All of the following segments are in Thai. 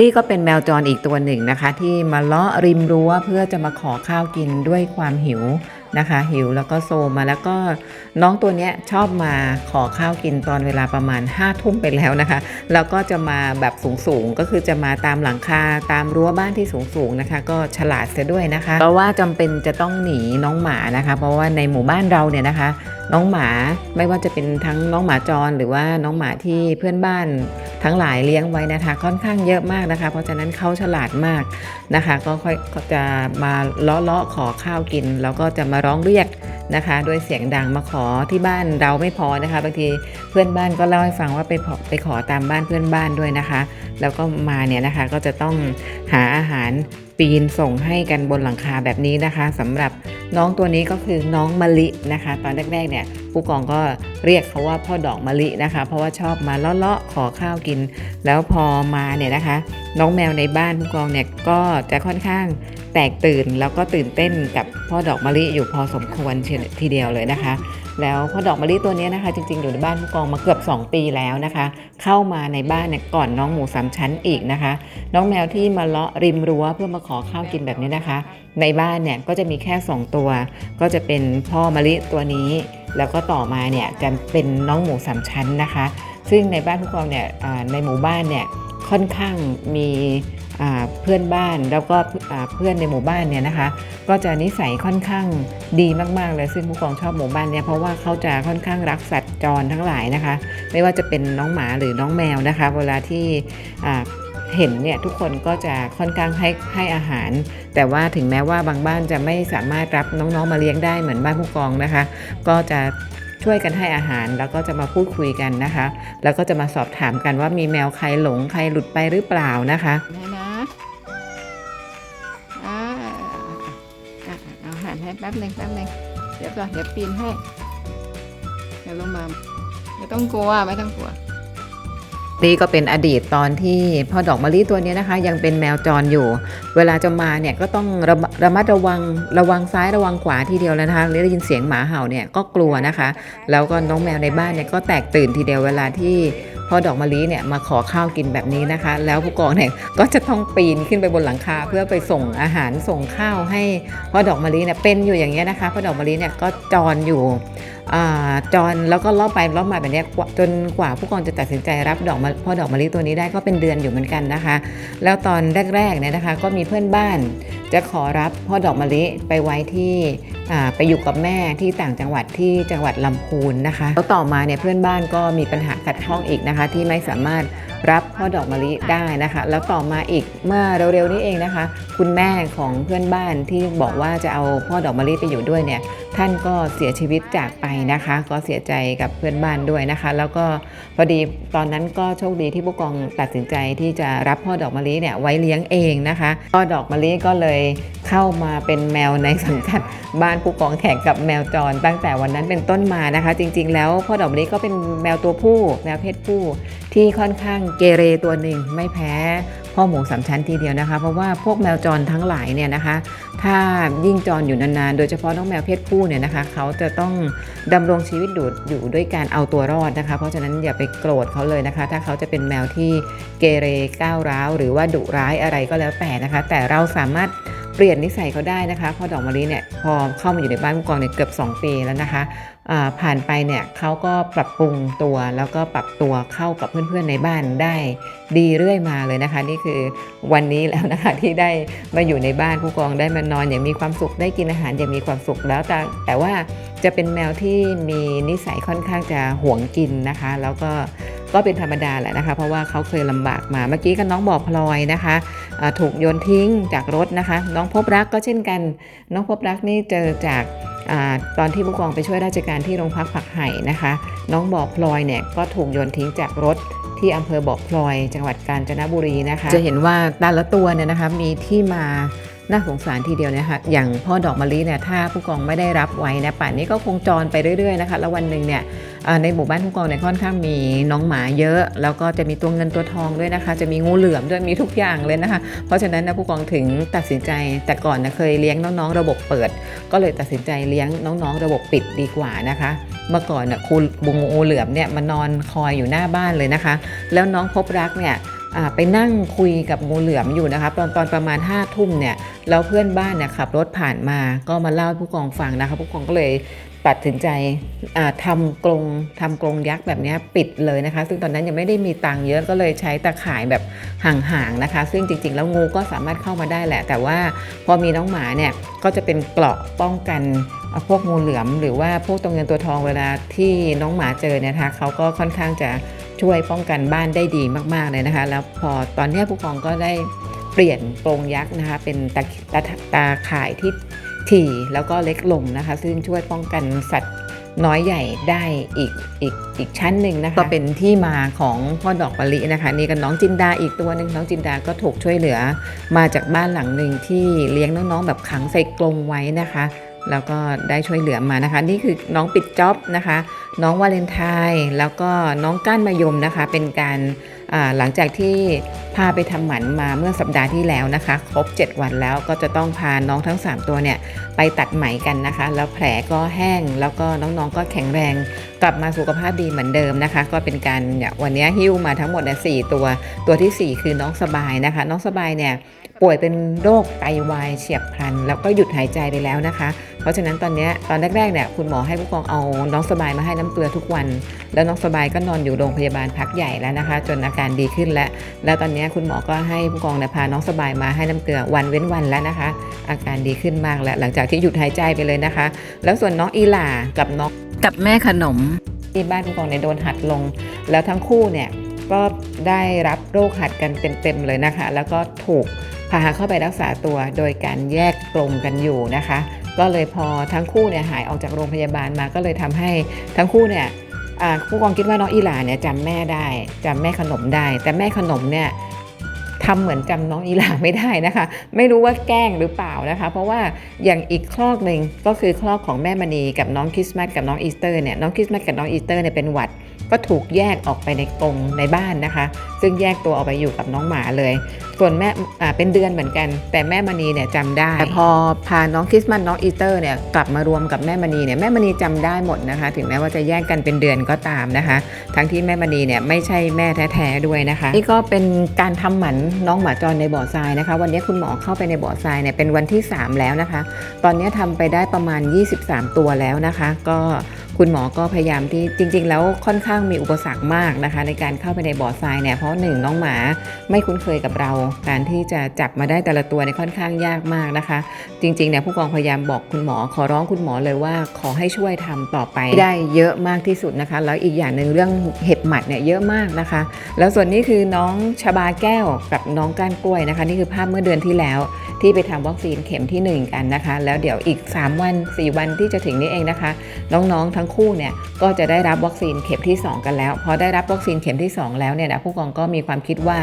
นี่ก็เป็นแมวจรอีกตัวหนึ่งนะคะ ที่มาเลาะริมรั้วเพื่อจะมาขอข้าวกินด้วยความหิวนะคะ หิวแล้วก็โซมาแล้วก็น้องตัวเนี้ยชอบมาขอข้าวกินตอนเวลาประมาณ5้าทุ่มไปแล้วนะคะ แล้วก็จะมาแบบสูงๆ ก็คือจะมาตามหลังคาตามรั้วบ้านที่สูงๆนะคะ ก็ฉลาดเสียด้วยนะคะ เพราะว่าจำเป็นจะต้องหนีน้องหมานะคะ เพราะว่าในหมู่บ้านเราเนี่ยนะคะ น้องหมาไม่ว่าจะเป็นทั้งน้องหมาจร หรือว่าน้องหมาที่เพื่อนบ้านทั้งหลายเลี้ยงไว้นะคะ ค่อนข้างเยอะมากนะคะ เพราะฉะนั้นเขาฉลาดมากนะคะ ก็ค่อยจะมาเลาะเลาะขอข้าวกิน แล้วก็จะมาร้องเรียกนะคะด้วยเสียงดังมาขอที่บ้านเราไม่พอนะคะบางทีเพื่อนบ้านก็เล่าให้ฟังว่าไปขอไปขอตามบ้านเพื่อนบ้านด้วยนะคะ แล้วก็มาเนี่ยนะคะก็จะต้องหาอาหาร ปีนส่งให้กันบนหลังคาแบบนี้นะคะสำหรับน้องตัวนี้ก็คือน้องมะลินะคะ ตอนแรกๆเนี่ยผู้กองก็เรียกเขาว่าพ่อดอกมะลินะคะ เพราะว่าชอบมาเลาะๆขอข้าวกิน แล้วพอมาเนี่ยนะคะ น้องแมวในบ้านผู้กองเนี่ยก็จะค่อนข้างแตกตื่นแล้วก็ตื่นเต้นกับพ่อดอกมะลิอยู่พอสมควรทีเดียวเลยนะคะ แล้วพอดอกมะลิตัวนี้นะคะ จริงๆ อยู่ในบ้านผู้กองมาเกือบ 2 ปีแล้วนะคะ เข้ามาในบ้านเนี่ยก่อนน้องหมูสามชั้นอีกนะคะ น้องแมวที่มาเลาะริมรั้วเพื่อมาขอข้าวกินแบบนี้นะคะ ในบ้านเนี่ยก็จะมีแค่ 2 ตัว ก็จะเป็นพ่อมะลิตัวนี้ แล้วก็ต่อมาเนี่ยจะเป็นน้องหมูสามชั้นนะคะ ซึ่งในบ้านผู้กองเนี่ยในหมู่บ้านเนี่ยค่อนข้างมี เพื่อนบ้านแล้วก็เพื่อนในหมู่บ้านเนี่ยนะคะ ก็จะนิสัยค่อนข้างดีมากๆเลยซึ่งผู้กองชอบหมู่บ้านเนี่ยเพราะว่าเขาจะค่อนข้างรักสัตว์จรทั้งหลายนะคะ ไม่ว่าจะเป็นน้องหมาหรือน้องแมวนะคะ เวลาที่เห็นเนี่ยทุกคนก็จะค่อนข้างให้ให้อาหาร แต่ว่าถึงแม้ว่าบางบ้านจะไม่สามารถรับน้องๆมาเลี้ยงได้เหมือนบ้านผู้กองนะคะ ก็จะช่วยกันให้อาหารแล้วก็จะมาพูดคุยกันนะคะ แล้วก็จะมาสอบถามกันว่ามีแมวใครหลงใครหลุดไปหรือเปล่านะคะ หันให้แป๊บหนึ่งแป๊บหนึ่งเดี๋ยวก่อนเดี๋ยวปีนให้เดี๋ยวลงมาไม่ต้องกลัวไม่ต้องกลัวนี่ก็เป็นอดีตตอนที่พ่อดอกมะลิตัวนี้นะคะ ยังเป็นแมวจรอยู่ เวลาจะมาเนี่ยก็ต้องระระมัดระวังระวังซ้ายระวังขวาทีเดียวแล้วนะคะหรือได้ยินเสียงหมาเห่าเนี่ยก็กลัวนะคะ แล้วก็น้องแมวในบ้านเนี่ยก็แตกตื่นทีเดียวเวลาที่ พ่อดอกมะลิเนี่ยมาขอข้าวกินแบบนี้นะคะ แล้วผู้กองเนี่ยก็จะต้องปีนขึ้นไปบนหลังคา เพื่อไปส่งอาหารส่งข้าวให้พ่อดอกมะลิเนี่ยเป็นอยู่อย่างเงี้ยนะคะพ่อดอกมะลิเนี่ยก็จรอยู่จอนแล้วก็ล่อไปล่อมาแบบนี้จนกว่าผู้กองจะตัดสินใจรับดอกมะพ่อดอกมะลิตัวนี้ได้ก็เป็นเดือนอยู่เหมือนกันนะคะ แล้วตอนแรกๆเนี่ยนะคะ ก็มีเพื่อนบ้านจะขอรับพ่อดอกมะลิไปไว้ที่ไปอยู่กับแม่ที่ต่างจังหวัดที่จังหวัดลำพูนนะคะแล้วต่อมาเนี่ยเพื่อนบ้านก็มีปัญหาขัดข้องอีกนะคะที่ไม่สามารถรับพ่อดอกมะลิได้นะคะ แล้วต่อมาอีกเมื่อเร็วๆนี้เองนะคะ คุณแม่ของเพื่อนบ้านที่บอกว่าจะเอาพ่อดอกมะลิไปอยู่ด้วยเนี่ยท่านก็เสียชีวิตจากไปนะคะ ก็เสียใจกับเพื่อนบ้านด้วยนะคะ แล้วก็พอดีตอนนั้นก็โชคดีที่ผู้กองตัดสินใจที่จะรับพ่อดอกมะลิเนี่ยไว้เลี้ยงเองนะคะพ่อดอกมะลิก็เลย เข้ามาเป็นแมวในสังกัดบ้านผู้กองแขกกับแมวจร ตั้งแต่วันนั้นเป็นต้นมานะคะ จริง ๆ แล้วพ่อดอกมะลิก็เป็นแมวตัวผู้แมวเพศผู้ที่ค่อนข้างเกเรตัวหนึ่งไม่แพ้พ่อหมูสามชั้นทีเดียวนะคะ เพราะว่าพวกแมวจรทั้งหลายเนี่ยนะคะ ถ้ายิ่งจรอยู่นานๆ โดยเฉพาะน้องแมวเพศผู้เนี่ยนะคะ เขาจะต้องดำรงชีวิตอยู่อยู่ด้วยการเอาตัวรอดนะคะ เพราะฉะนั้นอย่าไปโกรธเขาเลยนะคะ ถ้าเขาจะเป็นแมวที่เกเรก้าวร้าว หรือว่าดุร้ายอะไรก็แล้วแต่นะคะ แต่เราสามารถเปลี่ยนนิสัยเขาได้นะคะพอดอกมะลิเนี่ยพอเข้ามาอยู่ในบ้านผู้กองเนี่ยเกือบ 2 ปีแล้วนะคะอ่าผ่านไปเนี่ยเขาก็ปรับปรุงตัวแล้วก็ปรับตัวเข้ากับเพื่อนๆในบ้านได้ดีเรื่อยมาเลยนะคะ นี่คือวันนี้แล้วนะคะที่ได้มาอยู่ในบ้านผู้กองได้มานอนอย่างมีความสุขได้กินอาหารอย่างมีความสุขแล้วแต่แต่ว่าจะเป็นแมวที่มีนิสัยค่อนข้างจะหวงกินนะคะ แล้วก็ก็เป็นธรรมดาแหละนะคะ เพราะว่าเขาเคยลำบากมาเมื่อกี้ก็น้องบอกพลอยนะคะ ถูกโยนทิ้งจากรถนะคะ น้องพบรักก็เช่นกัน น้องพบรักนี่เจอจากอตอนที่ผู้กองไปช่วยราชการที่โรงพักผักไห่นะคะ น้องบอกพลอยเนี่ยก็ถูกโยนทิ้งจากรถที่อำเภอบอกพลอย จังหวัดกาญจนบุรีนะคะ จะเห็นว่าแต่ละตัวเนี่ยนะคะมีที่มา น่าสงสารทีเดียวนะคะอย่างพ่อดอกมะลิเนี่ยถ้าผู้กองไม่ได้รับไว้นะป่านนี้ก็คงจรไปเรื่อยๆนะคะแล้ววันหนึ่งเนี่ยในหมู่บ้านผู้กองเนี่ยค่อนข้างมีน้องหมาเยอะ แล้วก็จะมีตัวเงินตัวทองด้วยนะคะ จะมีงูเหลือมด้วยมีทุกอย่างเลยนะคะ เพราะฉะนั้นนะผู้กองถึงตัดสินใจแต่ก่อนนะเคยเลี้ยงน้องๆ ระบบเปิด ก็เลยตัดสินใจเลี้ยงน้องๆ ระบบปิดดีกว่านะคะ เมื่อก่อนน่ะคุณบุงงูเหลือมเนี่ยมานอนคอยอยู่หน้าบ้านเลยนะคะ แล้วน้องพบรักเนี่ย ไปนั่งคุยกับงูเหลือมอยู่นะคะตอนตอนประมาณ5้าทุ่มเนี่ยแล้วเพื่อนบ้านเนี่ยขับรถผ่านมาก็มาเล่าให้ผู้กองฟังนะคะผู้กองก็เลยตัดสินใจอ่าทำกรงทำกรงยักษ์แบบนี้ปิดเลยนะคะ ซึ่งตอนนั้นยังไม่ได้มีตังค์เยอะก็เลยใช้ตะข่ายแบบห่างๆนะคะ ซึ่งจริงๆ แล้วงูก็สามารถเข้ามาได้แหละ แต่ว่าพอมีน้องหมาเนี่ยก็จะเป็นเกราะป้องกันพวกงูเหลือม หรือว่าพวกตัวเงินตัวทองเวลาที่น้องหมาเจอเนี่ยนะคะเขาก็ค่อนข้างจะ ช่วยป้องกันบ้านได้ดีมาก ๆ เลยนะคะ แล้วพอตอนนี้ผู้กองก็ได้เปลี่ยนกรงยักษ์นะคะ เป็นตาตาตาข่ายที่ถี่แล้วก็เล็กลงนะคะ ซึ่งช่วยป้องกันสัตว์น้อยใหญ่ได้อีกอีกอีกชั้นหนึ่งนะคะก็เป็นที่มาของพ่อดอกมะลินะคะ นี่ก็น้องจินดาอีกตัวหนึ่งน้องจินดาก็ถูกช่วยเหลือ มาจากบ้านหลังหนึ่งที่เลี้ยงน้องๆแบบขังใส่กรงไว้นะคะ แล้วก็ได้ช่วยเหลือมานะคะ นี่คือน้องปิดจ็อบนะคะ น้องวาเลนไทน์แล้วก็น้องก้านมะยมนะคะ เป็นการหลังจากที่พาไปทำหมันมาเมื่อสัปดาห์ที่แล้วนะคะ ครบ 7 วันแล้วก็จะต้องพาน้องทั้ง 3 ตัวเนี่ยไปตัดไหมกันนะคะ แล้วแผลก็แห้งแล้วก็น้องๆก็แข็งแรงกลับมาสุขภาพดีเหมือนเดิมนะคะ ก็เป็นการวันนี้หิ้วมาทั้งหมดเนี่ตัวตัวทีสี่ 4 คือน้องสบายนะคะ น้องสบายเนี่ย ป่วยเป็นโรคไตวายเฉียบพลัน แล้วก็หยุดหายใจไปแล้วนะคะ เพราะฉะนั้นตอนเนี้ยตอนแรกๆเนี่ยคุณหมอให้ผู้กองเอาน้องสบายมาให้น้ำเกลือทุกวัน แล้วน้องสบายก็นอนอยู่โรงพยาบาลพักใหญ่แล้วนะคะ จนอาการดีขึ้นแล้ว แล้วตอนเนี้ยคุณหมอก็ให้ผู้กองเนี่ยพาน้องสบายมาให้น้ำเกลือวันเว้นวันแล้วนะคะ อาการดีขึ้นมากแล้วหลังจากที่หยุดหายใจไปเลยนะคะ แล้วส่วนน้องอีหล่ากับน้องกับแม่ขนมที่บ้านผู้กองเนี่ยโดนหัดลง แล้วทั้งคู่เนี่ยก็ได้รับโรคหัดกันเต็มๆเลยนะคะ แล้วก็ถูก พาเข้าไปรักษาตัวโดยการแยกกรงกันอยู่นะคะ ก็เลยพอทั้งคู่เนี่ยหายออกจากโรงพยาบาลมาก็เลยทำให้ทั้งคู่เนี่ยผู้กองคิดว่าน้องอีหลาเนี่ยจำแม่ได้จำแม่ขนมได้ แต่แม่ขนมเนี่ยทำเหมือนจำน้องอีหลาไม่ได้นะคะ ไม่รู้ว่าแกล้งหรือเปล่านะคะ เพราะว่าอย่างอีกคลอกหนึ่งก็คือคลอกของแม่มณีกับน้องคริสต์มาสกับน้องอีสเตอร์เนี่ยน้องคริสต์มาสกับน้องอีสเตอร์เนี่ยเป็นหวัด ก็ถูกแยกออกไปในกรงในบ้านนะคะ ซึ่งแยกตัวออกไปอยู่กับน้องหมาเลย ส่วนแม่เป็นเดือนเหมือนกัน แต่แม่มณีเนี่ยจำได้แต่พอพาน้องคริสต์มาสน้องอีสเตอร์เนี่ยกลับมารวมกับแม่มณีเนี่ยแม่มณีจำได้หมดนะคะ ถึงแม้ว่าจะแยกกันเป็นเดือนก็ตามนะคะ ทั้งที่แม่มณีเนี่ยไม่ใช่แม่แท้ๆด้วยนะคะ นี่ก็เป็นการทำหมันน้องหมาจรในบ่อทรายนะคะ วันนี้คุณหมอเข้าไปในบ่อทรายเนี่ยเป็นวันที่ 3 แล้วนะคะ ตอนนี้ทำไปได้ประมาณ 23 ตัวแล้วนะคะ ก็ คุณหมอก็พยายามที่จริง ๆ แล้วค่อนข้างมีอุปสรรคมากนะคะ ในการเข้าไปในบ่อทรายเนี่ยเพราะหนึ่งน้องหมาไม่คุ้นเคยกับเรา การที่จะจับมาได้แต่ละตัวเนี่ยค่อนข้างยากมากนะคะ จริงๆเนี่ยผู้กองพยายามบอกคุณหมอ ขอร้องคุณหมอเลยว่าขอให้ช่วยทำต่อไปได้เยอะมากที่สุดนะคะ แล้วอีกอย่างหนึ่งเรื่องเห็บหมัดเนี่ยเยอะมากนะคะ แล้วส่วนนี้คือน้องชบาแก้วกับน้องก้านกล้วยนะคะ นี่คือภาพเมื่อเดือนที่แล้ว ที่ไปทำวัคซีนเข็มทีหนึ่1 กันนะคะ แล้วเดี๋ยวอีก 3 วัน 4 วันที่จะถึงนี้เองนะคะ น้องๆทั้งคู่เนี่ยก็จะได้รับวัคซีนเข็มที่ 2 กันแล้วพอได้รับวัคซีนเข็มที่ 2 แล้วเนี่ยนะผู้กองก็มีความคิดว่า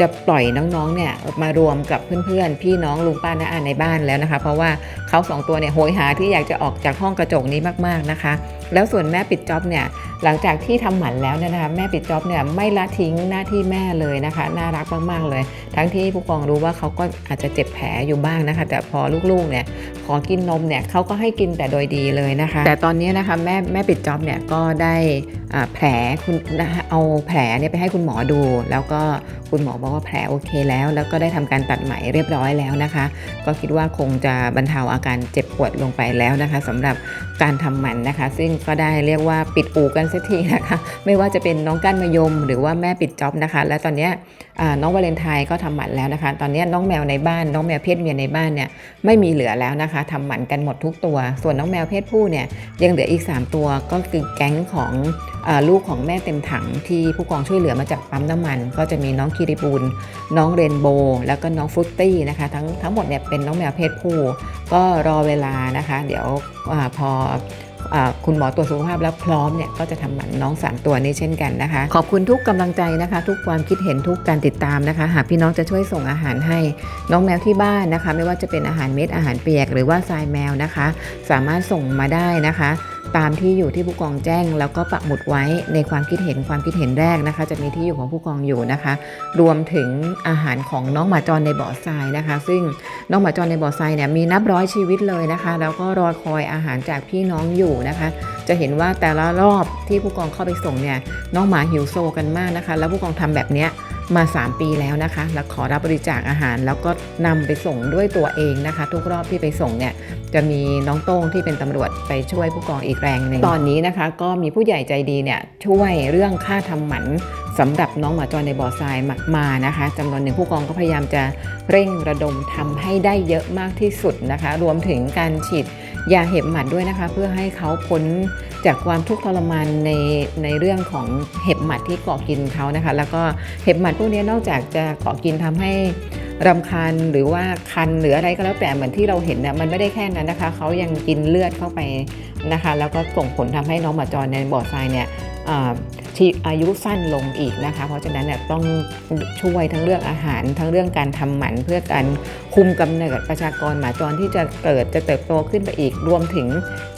จะปล่อยน้องๆเนี่ยมารวมกับเพื่อนๆ พี่น้องลุงป้าน้าอาในบ้านแล้วนะคะ เพราะว่าเขาสองตัวเนี่ยโหยหาที่อยากจะออกจากห้องกระจกนี้มากๆนะคะ แล้วส่วนแม่ปิดจ็อบเนี่ยหลังจากที่ทำหมันแล้วเนี่ยนะคะแม่ปิดจ็อบเนี่ยไม่ละทิ้งหน้าที่แม่เลยนะคะ น่ารักมากๆเลย ทั้งที่ผู้กองรู้ว่าเขาก็อาจจะเจ็บแผลอยู่บ้างนะคะ แต่พอลูกๆเนี่ยขอกินนมเนี่ยเขาก็ให้กินแต่โดยดีเลยนะคะ แต่ตอนนี้นะคะแม่แม่ปิดจ็อบเนี่ยก็ได้ แผลคุณเอาแผลเนี่ยไปให้คุณหมอดู แล้วก็คุณหมอบอกว่าแผลโอเคแล้ว แล้วก็ได้ทำการตัดไหมเรียบร้อยแล้วนะคะ ก็คิดว่าคงจะบรรเทาอาการเจ็บปวดลงไปแล้วนะคะสำหรับการทำหมันนะคะ ซึ่งก็ได้เรียกว่าปิดอู่กันสักทีนะคะ ไม่ว่าจะเป็นน้องก้านมะยม หรือว่าแม่ปิดจ็อบนะคะ และตอนนี้ น้องวาเลนไทน์ก็ทำหมันแล้วนะคะ ตอนนี้น้องแมวในบ้าน น้องแมวเพศเมียในบ้านเนี่ยไม่มีเหลือแล้วนะคะทำหมันกันหมดทุกตัว ส่วนน้องแมวเพศผู้เนี่ยยังเหลืออีก 3 ตัวก็คือแก๊งของอลูกของแม่เต็มถังที่ผู้กองช่วยเหลือมาจากปั๊มน้ำมัน ก็จะมีน้องคิริบูลน้องเรนโบแล้วก็น้องฟรุตตี้นะคะ ทั้งทั้งหมดเนี่ยเป็นน้องแมวเพศผู้ก็รอเวลานะคะ เดี๋ยวอพอ คุณหมอตรวจสุขภาพแล้วพร้อมเนี่ยก็จะทำหมันน้อง 3 ตัวนี้เช่นกันนะคะ ขอบคุณทุกกำลังใจนะคะ ทุกความคิดเห็นทุกการติดตามนะคะ หากพี่น้องจะช่วยส่งอาหารให้น้องแมวที่บ้านนะคะ ไม่ว่าจะเป็นอาหารเม็ดอาหารเปียก หรือว่าทรายแมวนะคะ สามารถส่งมาได้นะคะ ตามที่อยู่ที่ผู้กองแจ้ง แล้วก็ปักหมุดไว้ในความคิดเห็นความคิดเห็นแรกนะคะ จะมีที่อยู่ของผู้กองอยู่นะคะ รวมถึงอาหารของน้องหมาจรในบ่อทรายนะคะ ซึ่งน้องหมาจรในบ่อทรายเนี่ยมีนับร้อยชีวิตเลยนะคะ แล้วก็รอคอยอาหารจากพี่น้องอยู่นะคะ จะเห็นว่าแต่ละรอบที่ผู้กองเข้าไปส่งเนี่ยน้องหมาหิวโซกันมากนะคะ แล้วผู้กองทำแบบเนี้ย มา 3 ปีแล้วนะคะ แล้วขอรับบริจาคอาหาร แล้วก็นำไปส่งด้วยตัวเองนะคะ ทุกรอบที่ไปส่งเนี่ยจะมีน้องโต้งที่เป็นตำรวจไปช่วยผู้กองอีกแรงหนึ่งตอนนี้นะคะ ก็มีผู้ใหญ่ใจดีเนี่ยช่วยเรื่องค่าทำหมันสำหรับน้องหมาจรในบ่อทรายมามานะคะจำนวนหนึ่งผู้กองก็พยายามจะเร่งระดมทำให้ได้เยอะมากที่สุดนะคะ รวมถึงการฉีด ยาเห็บหมัดด้วยนะคะ เพื่อให้เขาพ้นจากความทุกข์ทรมานในในเรื่องของเห็บหมัดที่เกาะกินเขานะคะ แล้วก็เห็บหมัดพวกนี้นอกจากจะเกาะกินทำให้รำคาญหรือว่าคันหรืออะไรก็แล้วแต่เหมือนที่เราเห็นเนี่ยมันไม่ได้แค่นั้นนะคะเขายังกินเลือดเข้าไปนะคะ แล้วก็ส่งผลทำให้น้องหมาจรในบ่อทรายเนี่ย อ่าชีอายุสั้นลงอีกนะคะ เพราะฉะนั้นเนี่ยต้องช่วยทั้งเรื่องอาหารทั้งเรื่องการทำหมันเพื่อการคุมกำเนิดประชากรหมาจรที่จะเกิดจะเติบโตขึ้นไปอีก รวมถึง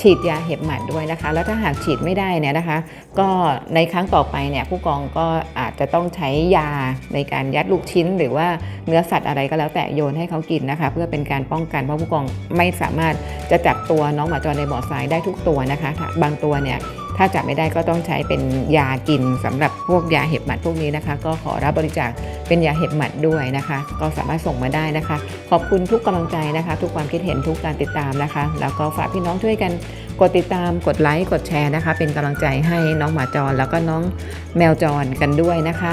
ฉีดยาเห็บหมัดด้วยนะคะ แล้วถ้าหากฉีดไม่ได้เนี่ยนะคะ ก็ในครั้งต่อไปเนี่ยผู้กองก็อาจจะต้องใช้ยาในการยัดลูกชิ้น หรือว่าเนื้อสัตว์อะไรก็แล้วแต่โยนให้เขากินนะคะ เพื่อเป็นการป้องกันเพราะผู้กองไม่สามารถจะจับตัวน้องหมาจรในบ่อทรายได้ทุกตัวนะคะ บางตัวเนี่ย ถ้าจับไม่ได้ก็ต้องใช้เป็นยากินสำหรับพวกยาเห็บหมัดพวกนี้นะคะ ก็ขอรับบริจาคเป็นยาเห็บหมัดด้วยนะคะ ก็สามารถส่งมาได้นะคะ ขอบคุณทุกกำลังใจนะคะ ทุกความคิดเห็นทุกการติดตามนะคะ แล้วก็ฝากพี่น้องช่วยกันกดติดตามกดไลค์กดแชร์นะคะ เป็นกำลังใจให้น้องหมาจรแล้วก็น้องแมวจรกันด้วยนะคะ